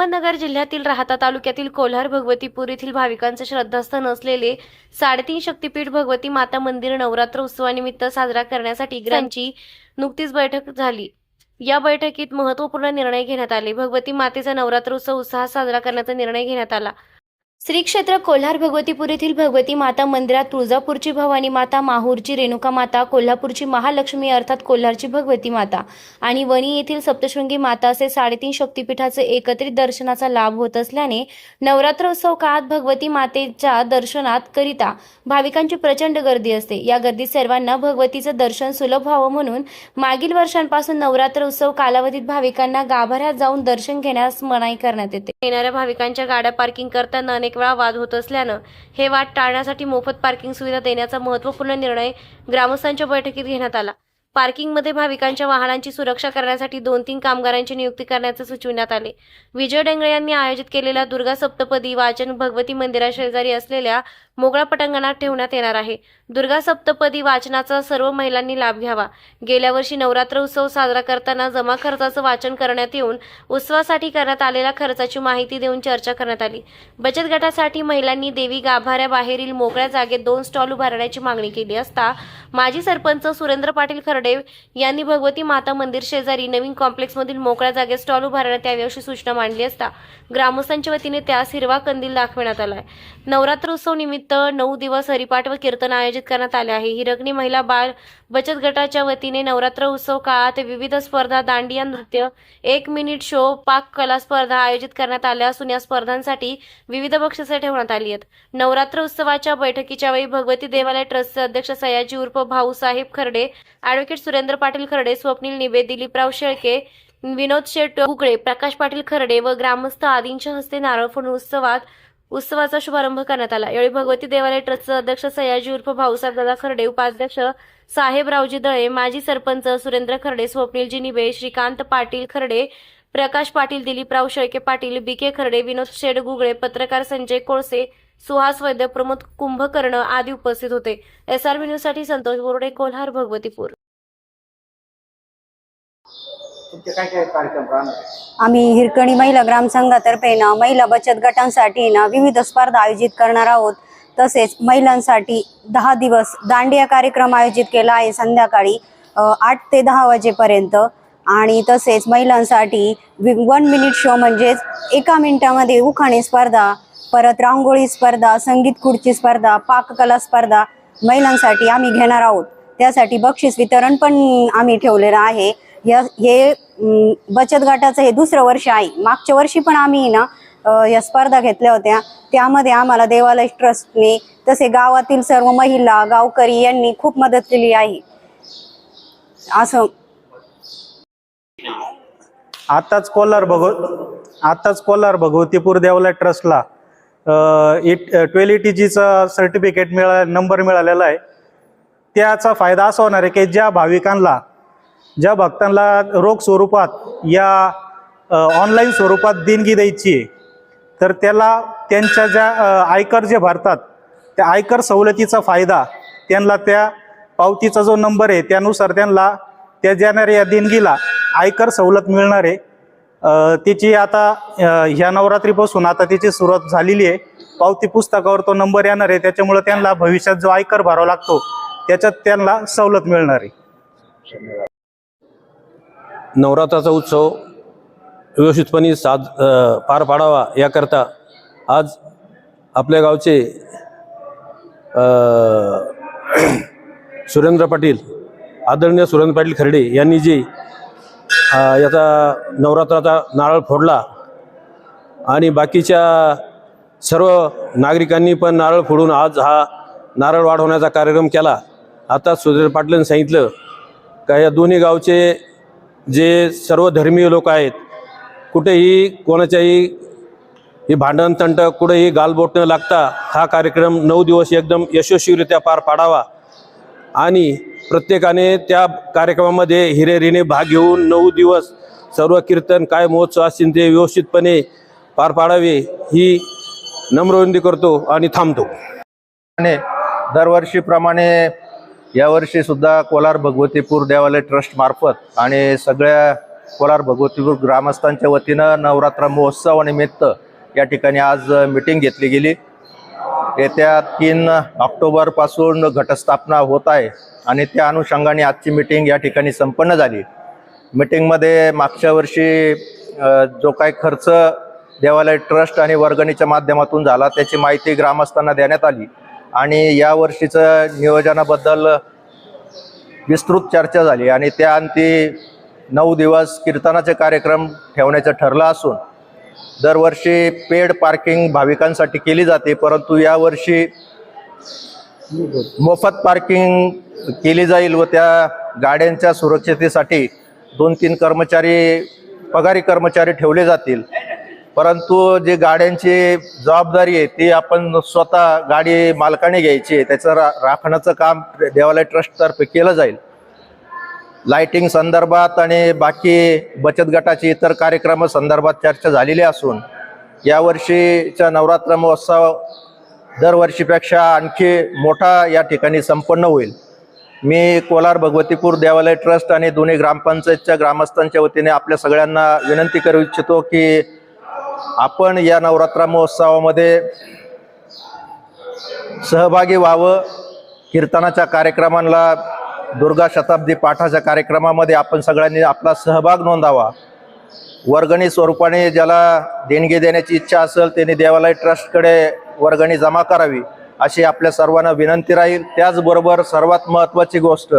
अहमदनगर जिल्ह्यातील राहता तालुक्यातील कोल्हार भगवतीपूर येथील भाविकांचे श्रद्धास्थान असलेले साडेतीन शक्तीपीठ भगवती माता मंदिर नवरात्र उत्सवानिमित्त साजरा करण्यासाठी ग्रांची नुकतीच बैठक झाली. या बैठकीत महत्त्वपूर्ण निर्णय घेण्यात आले. भगवती मातेचा नवरात्र उत्सव उत्साहात साजरा करण्याचा निर्णय घेण्यात आला. श्री क्षेत्र कोल्हार भगवतीपूर येथील भगवती माता मंदिरात तुळजापूरची भवानी माता माहूरची रेणुका माता कोल्हापूरची महालक्ष्मी अर्थात कोल्हारची भगवती माता आणि वणी येथील सप्तशृंगी माता असे साडेतीन शक्तिपीठाचे एकत्रित दर्शनाचा लाभ होत असल्याने नवरात्र उत्सव काळात भगवती मातेच्या दर्शनात करिता भाविकांची प्रचंड गर्दी असते. या गर्दीत सर्वांना भगवतीचं दर्शन सुलभ व्हावं म्हणून मागील वर्षांपासून नवरात्र उत्सव कालावधीत भाविकांना गाभाऱ्यात जाऊन दर्शन घेण्यास मनाई करण्यात येते. येणाऱ्या भाविकांच्या गाड्या पार्किंग करताना अनेक वेळा वाद होत असल्यानं हे वाद टाळण्यासाठी मोफत पार्किंग सुविधा देण्याचा महत्त्वपूर्ण निर्णय ग्रामस्थांच्या बैठकीत घेण्यात आला. पार्किंगमध्ये भाविकांच्या वाहनांची सुरक्षा करण्यासाठी दोन तीन कामगारांची नियुक्ती करण्याचे सुचविण्यात आले. विजय डेंगळे यांनी आयोजित केलेल्या दुर्गा सप्तपदी वाचन भगवती मंदिराशेजारी असलेल्या मोकळ्या पटांगणात ठेवण्यात येणार आहे. दुर्गा सप्तपदी वाचनाचा सर्व महिलांनी लाभ घ्यावा. गेल्या वर्षी नवरात्र उत्सव साजरा करताना जमा खर्चाचं वाचन करण्यात येऊन उत्सवासाठी करण्यात आलेल्या खर्चाची माहिती देऊन चर्चा करण्यात आली. बचत गटासाठी महिलांनी देवी गाभाऱ्याबाहेरील मोकळ्या जागेत दोन स्टॉल उभारण्याची मागणी केली असता माजी सरपंच सुरेंद्र पाटील खर्डे यांनी भगवती माता मंदिर शेजारी नवीन कॉम्प्लेक्समधील मोकळ्या जागेत स्टॉल उभारण्यात यावी अशी सूचना मांडली असता ग्रामस्थांच्या वतीने त्यास हिरवा कंदील दाखविण्यात आलाय. नवरात्र उत्सव निमित्त नऊ दिवस हरिपाठ व कीर्तन आयोजित करण्यात आले आहे. हिरकणी महिला बाळ बचत गटाच्या वतीने नवरात्र उत्सव काळात विविध स्पर्धा दांडिया नृत्य एक मिनिट शो पाक कला स्पर्धा आयोजित करण्यात आल्या असून या स्पर्धांसाठी विविध बक्षिसे ठेवण्यात आली आहेत. नवरात्र उत्सवाच्या बैठकीच्या वेळी भगवती देवालय ट्रस्टचे अध्यक्ष सयाजी उर्फ भाऊसाहेब खर्डे ॲडव्होकेट सुरेंद्र पाटील खर्डे स्वप्नील निबे दिलीपराव शेळके विनोद शेट गुगळे प्रकाश पाटील खर्डे व ग्रामस्थ आदींच्या हस्ते नारळ फोडून उत्सवात उत्सवाचा शुभारंभ करण्यात आला. यावेळी भगवती देवालय ट्रस्टचे अध्यक्ष सयाजी उर्फ भाऊसाहेब दादा खर्डे उपाध्यक्ष साहेबरावजी दळे माजी सरपंच सुरेंद्र खर्डे स्वप्नीलजी निबे श्रीकांत पाटील खर्डे प्रकाश पाटील दिलीपराव शेळके पाटील बी के खरडे विनोद शेड गुगळे पत्रकार संजय कोळसे सुहास वैद्य प्रमोद कुंभकर्ण आदी उपस्थित होते. एस आर न्यूजसाठी संतोष बोर्डे कोल्हार भगवतीपूर. तुमचे काय काय कार्यक्रम राहणार आहे? आम्ही हिरकणी महिला ग्रामसंघातर्फे ना महिला बचत गटांसाठी ना विविध स्पर्धा आयोजित करणार आहोत. तसेच महिलांसाठी दहा दिवस दांडिया कार्यक्रम आयोजित केला आहे संध्याकाळी अ, आठ ते दहा वाजेपर्यंत. आणि तसेच महिलांसाठी वन मिनिट शो म्हणजेच एका मिनिटामध्ये उखाणे स्पर्धा परत रांगोळी स्पर्धा संगीत खुर्ची स्पर्धा पाककला स्पर्धा महिलांसाठी आम्ही घेणार आहोत. त्यासाठी बक्षीस वितरण पण आम्ही ठेवलेलं आहे. या हे बचत गटाचं हे दुसरं वर्ष आहे. मागच्या वर्षी पण आम्ही ना या स्पर्धा घेतल्या होत्या. त्यामध्ये आम्हाला देवालय ट्रस्टने तसे गावातील सर्व महिला गावकरी यांनी खूप मदत केली आहे. असं. आताच कोल्हार भगव आताच कोल्हार भगवतीपूर देवालय ट्रस्टला ट्वेल टी जीचा सर्टिफिकेट मिळा नंबर मिळालेला आहे. त्याचा फायदा असा होणार आहे की ज्या भाविकांना ज्या भक्तांना रोख स्वरूपात या ऑनलाईन स्वरूपात देणगी द्यायची आहे तर त्याला त्यांच्या ज्या आयकर जे भरतात त्या आयकर सवलतीचा फायदा त्यांना त्या पावतीचा जो नंबर आहे त्यानुसार त्यांना त्या देणाऱ्या या देणगीला आयकर सवलत मिळणार आहे. त्याची आता ह्या नवरात्रीपासून आता त्याची सुरुवात झालेली आहे. पावती पुस्तकावर तो नंबर येणार आहे त्याच्यामुळे त्यांना भविष्यात जो आयकर भरावा लागतो त्याच्यात त्यांना सवलत मिळणार आहे. नवरात्राचा उत्सव व्यवस्थितपणे साज पार पाडावा याकरता आज आपल्या गावचे सुरेंद्र पाटील आदरणीय सुरेंद्र पाटील खर्डे यांनी जे याचा नवरात्राचा नारळ फोडला आणि बाकीच्या सर्व नागरिकांनी पण नारळ फोडून आज हा नारळ वाढवण्याचा कार्यक्रम केला. आता सुरेंद्र पाटलांनी सांगितलं का या दोन्ही गावचे जे सर्व धर्मीय लोक आहेत कुठेही कोणाच्याही हे भांडण तंट कुठेही गालबोट न लागता हा कार्यक्रम नऊ दिवस एकदम यशस्वीरित्या पार पाडावा आणि प्रत्येकाने त्या कार्यक्रमामध्ये हिरेरीने भाग घेऊन नऊ दिवस सर्व कीर्तन काय महोत्सव असतील ते व्यवस्थितपणे पार पाडावे ही नम्रविनंती करतो आणि थांबतो. आणि दरवर्षीप्रमाणे यावर्षी सुद्धा कोलार भगवतीपूर देवालय ट्रस्ट मार्फत आणि सगळ्या कोलार भगवतीपूर ग्रामस्थांच्या वतीनं नवरात्र महोत्सवानिमित्त या ठिकाणी आज मिटिंग घेतली गेली. येत्या तीन ऑक्टोबरपासून घटस्थापना होत आहे आणि त्या अनुषंगाने आजची मिटिंग या ठिकाणी संपन्न झाली. मिटिंगमध्ये मागच्या वर्षी जो काही खर्च देवालय ट्रस्ट आणि वर्गणीच्या माध्यमातून झाला त्याची माहिती ग्रामस्थांना देण्यात आली. आणि या वर्षीचं नियोजनाबद्दल विस्तृत चर्चा झाली आणि त्या अंती नऊ दिवस कीर्तनाचे कार्यक्रम ठेवण्याचं ठरलं असून दरवर्षी पेड पार्किंग भाविकांसाठी केली जाते परंतु यावर्षी मोफत पार्किंग केली जाईल व त्या गाड्यांच्या सुरक्षितेसाठी दोन तीन कर्मचारी पगारी कर्मचारी ठेवले जातील. परंतु जी गाड्यांची जबाबदारी आहे ती आपण स्वतः गाडी मालकाने घ्यायची आहे त्याचं रा राखण्याचं काम देवालय ट्रस्टतर्फे केलं जाईल. लाइटिंग संदर्भात आणि बाकी बचत गटाची इतर कार्यक्रम संदर्भात चर्चा झालेली असून यावर्षीच्या नवरात्र महोत्सव दरवर्षीपेक्षा आणखी मोठा या ठिकाणी संपन्न होईल. मी कोलार भगवतीपूर देवालय ट्रस्ट आणि दोन्ही ग्रामपंचायतच्या ग्रामस्थांच्या वतीने आपल्या सगळ्यांना विनंती करू इच्छितो की आपण या नवरात्र महोत्सवामध्ये सहभागी व्हावं. कीर्तनाच्या कार्यक्रमांना दुर्गा शताब्दी पाठाच्या कार्यक्रमामध्ये आपण सगळ्यांनी आपला सहभाग नोंदावा. वर्गणी स्वरूपाने ज्याला देणगी देण्याची इच्छा असेल त्यांनी देवालय ट्रस्टकडे वर्गणी जमा करावी अशी आपल्या सर्वांना विनंती राहील. त्याचबरोबर सर्वात महत्त्वाची गोष्ट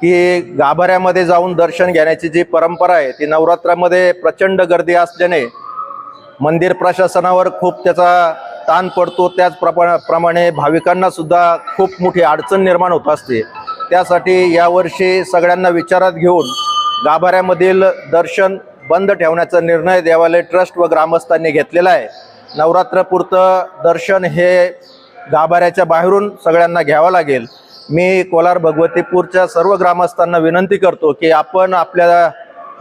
की गाभाऱ्यामध्ये जाऊन दर्शन घेण्याची जी परंपरा आहे ती नवरात्रामध्ये प्रचंड गर्दी असल्याने मंदिर प्रशासनावर खूप त्याचा ताण पडतो. त्याच प्रमाणे भाविकांना सुद्धा खूप मोठी अडचण निर्माण होत असते. त्यासाठी यावर्षी सगळ्यांना विचारात घेऊन गाभाऱ्यामधील दर्शन बंद ठेवण्याचा निर्णय देवालय ट्रस्ट व ग्रामस्थांनी घेतलेला आहे. नवरात्रपुरतं दर्शन हे गाभाऱ्याच्या बाहेरून सगळ्यांना घ्यावं लागेल. मी कोलार भगवतीपूरच्या सर्व ग्रामस्थांना विनंती करतो की आपण आपल्या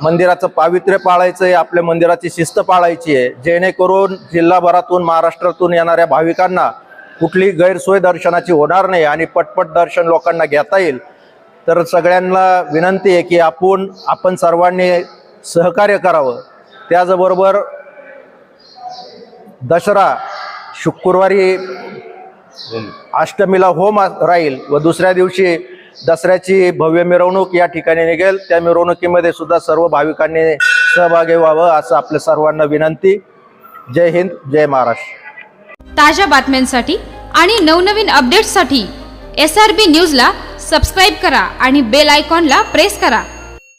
मंदिराचं पावित्र्य पाळायचं आहे आपल्या मंदिराची शिस्त पाळायची आहे. जेणेकरून जिल्हाभरातून महाराष्ट्रातून येणाऱ्या भाविकांना कुठली गैरसोय दर्शनाची होणार नाही आणि पटपट दर्शन लोकांना घेता येईल. तर सगळ्यांना विनंती आहे की आपण आपण सर्वांनी सहकार्य करावं. त्याचबरोबर दसरा शुक्रवारी अष्टमीला होम राहील व दुसऱ्या दिवशी दसऱ्याची भव्य मिरवणूक या ठिकाणी निघेल. त्या मिरवणुकीमध्ये सुद्धा सर्व भाविकांनी सहभागी व्हावं असं आपल्या सर्वांना विनंती. जय हिंद जय महाराष्ट्र. ताज्या बातम्यांसाठी आणि नवनवीन अपडेट्ससाठी एस आर बी न्यूजला सबस्क्राईब करा आणि बेल आयकॉनला प्रेस करा.